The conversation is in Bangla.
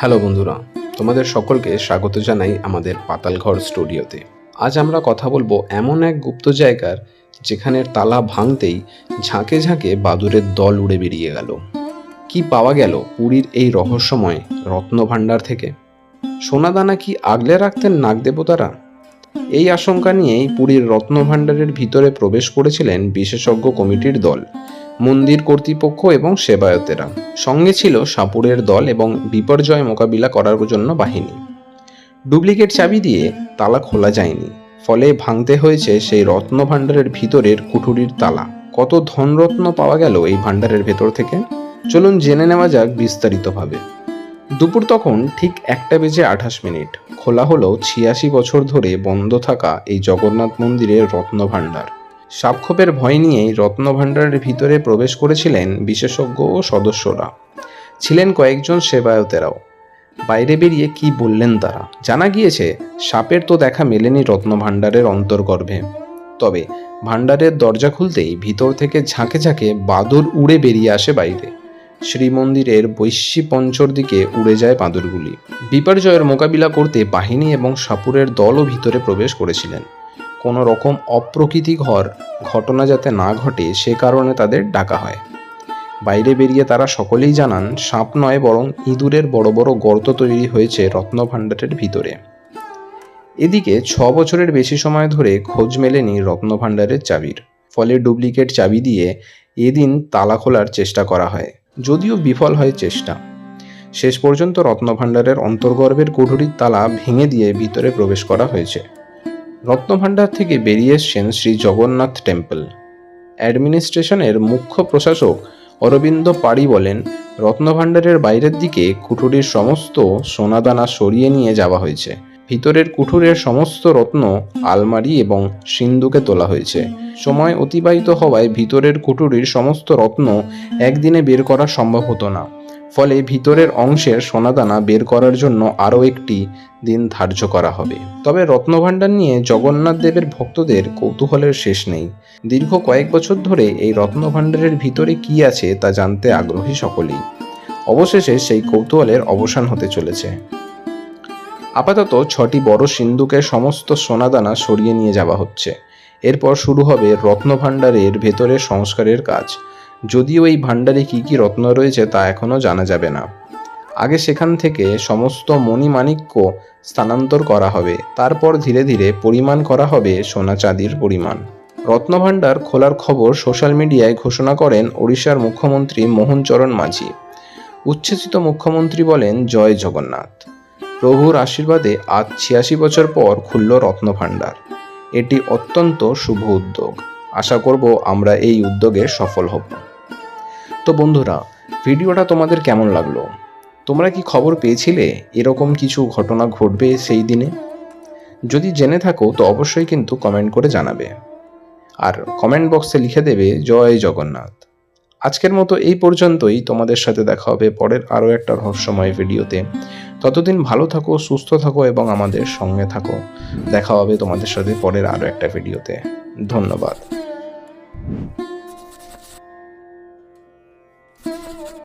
হ্যালো বন্ধুরা, তোমাদের সকলকে স্বাগত জানাই আমাদের পাতালঘর স্টুডিওতে। আজ আমরা কথা বলব এমন এক গুপ্ত জায়গার যেখানের তালা ভাঙতেই ঝাঁকে ঝাঁকে বাদুরের দল উড়ে বেরিয়ে গেল। কি পাওয়া গেল পুরীর এই রহস্যময় রত্নভাণ্ডার থেকে? সোনাদানা কি আগলে রাখতেন নাগদেবতারা এই আশঙ্কা নিয়েই পুরীর রত্নভাণ্ডারের ভিতরে প্রবেশ করেছিলেন বিশেষজ্ঞ কমিটির দল। মন্দির কর্তৃপক্ষ এবং সেবায়তেরা। সঙ্গে ছিল সাপুরের দল এবং বিপর্যয় মোকাবিলা করার জন্য বাহিনী। ডুপ্লিকেট চাবি দিয়ে তালা খোলা যায়নি। ফলে ভাঙতে হয়েছে সেই রত্ন ভাণ্ডারের ভিতরের কুঠুরির তালা। কত ধনরত্ন পাওয়া গেল এই ভাণ্ডারের ভেতর থেকে? চলুন জেনে নেওয়া যাক বিস্তারিতভাবে। দুপুর তখন ঠিক একটা বেজে আঠাশ মিনিট। খোলা হলো ছিয়াশি বছর ধরে বন্ধ থাকা এই জগন্নাথ মন্দিরের রত্ন সাপখোপের ভয় নিয়েই রত্নভাণ্ডারের ভিতরে প্রবেশ করেছিলেন বিশেষজ্ঞ ও সদস্যরা। ছিলেন কয়েকজন সেবায়তেরাও। বাইরে বেরিয়ে কি বললেন তারা? জানা গিয়েছে, সাপের তো দেখা মেলেনি রত্নভাণ্ডারের অন্তর্গর্ভে। তবে ভাণ্ডারের দরজা খুলতেই ভিতর থেকে ঝাঁকে ঝাঁকে বাদুর উড়ে বেরিয়ে আসে বাইরে। শ্রীমন্দিরের বৈশ্যী পঞ্চর দিকে উড়ে যায় বাদুরগুলি। বিপর্যয়ের মোকাবিলা করতে বাহিনী এবং সাপুরের দলও ভিতরে প্রবেশ করেছিলেন। কোনো রকম অপ্রকৃতিকর ঘটনা যাতে না ঘটে, সে কারণে তাদের ডাকা হয়। বাইরে বেরিয়ে তারা সকলেই জানান, সাপ নয় বরং ইঁদুরের বড় বড় গর্ত তৈরি হয়েছে রত্নভাণ্ডারের ভিতরে। এদিকে ছ বছরের বেশি সময় ধরে খোঁজ মেলেনি রত্নভাণ্ডারের চাবির। ফলে ডুপ্লিকেট চাবি দিয়ে এদিন তালা খোলার চেষ্টা করা হয়। যদিও বিফল হয় চেষ্টা। শেষ পর্যন্ত রত্নভাণ্ডারের অন্তর্গর্ভের কুঠুরির তালা ভেঙে দিয়ে ভিতরে প্রবেশ করা হয়েছে। রত্নভাণ্ডার থেকে বেরিয়ে এসছেন শ্রী জগন্নাথ টেম্পল। অ্যাডমিনিস্ট্রেশনের মুখ্য প্রশাসক অরবিন্দ পাড়ি বলেন, রত্নভাণ্ডারের বাইরের দিকে কুঠুরির সমস্ত সোনাদানা সরিয়ে নিয়ে যাওয়া হয়েছে। ভিতরের কুঠুরের সমস্ত রত্ন, আলমারি এবং সিন্ধুকে তোলা হয়েছে। সময় অতিবাহিত হওয়ায় ভিতরের কুঠুরির সমস্ত রত্ন একদিনে বের করা সম্ভব হতো না। ফলে ভিতরের অংশের সোনাদানা বের করার জন্য আরও একটি দিন ধার্য করা হবে। তবে রত্নভাণ্ডার নিয়ে জগন্নাথ দেবের ভক্তদের কৌতূহলের শেষ নেই। দীর্ঘ কয়েক বছর ধরে এই রত্নভাণ্ডারের ভিতরে কি আছে তা জানতে আগ্রহী সকলেই। অবশেষে সেই কৌতূহলের অবসান হতে চলেছে। আপাতত ছটি বড় সিন্ধুকের সমস্ত সোনাদানা সরিয়ে নিয়ে যাওয়া হচ্ছে। এরপর শুরু হবে রত্নভাণ্ডারের ভেতরের সংস্কারের কাজ। যদিও এই ভাণ্ডারে কী কী রত্ন রয়েছে তা এখনও জানা যাবে না। আগে সেখান থেকে সমস্ত মণিমাণিক্য স্থানান্তর করা হবে। তারপর ধীরে ধীরে পরিমাণ করা হবে সোনা চাঁদির পরিমাণ। রত্নভাণ্ডার খোলার খবর সোশ্যাল মিডিয়ায় ঘোষণা করেন ওড়িশার মুখ্যমন্ত্রী মোহনচরণ মাঝি। উচ্ছ্বসিত মুখ্যমন্ত্রী বলেন, জয় জগন্নাথ। প্রভুর আশীর্বাদে আজ ছিয়াশি বছর পর খুলল রত্নভাণ্ডার। এটি অত্যন্ত শুভ উদ্যোগ। আশা করব আমরা এই উদ্যোগে সফল হব। তো বন্ধুরা, ভিডিওটা তোমাদের কেমন লাগল? তোমরা কি খবর পেয়েছিলে এরকম কিছু ঘটনা ঘটবে সেই দিনে? যদি জেনে থাকো, তো অবশ্যই কিন্তু কমেন্ট করে জানাবে। আর কমেন্ট বক্সে লিখে দেবে, জয় জগন্নাথ। আজকের মতো এই পর্যন্তই। তোমাদের সাথে দেখা হবে পরের আরও একটা রহস্যময় ভিডিওতে। ততদিন ভালো থাকো, সুস্থ থাকো এবং আমাদের সঙ্গে থাকো। দেখা হবে তোমাদের সাথে পরের আরও একটা ভিডিওতে। ধন্যবাদ।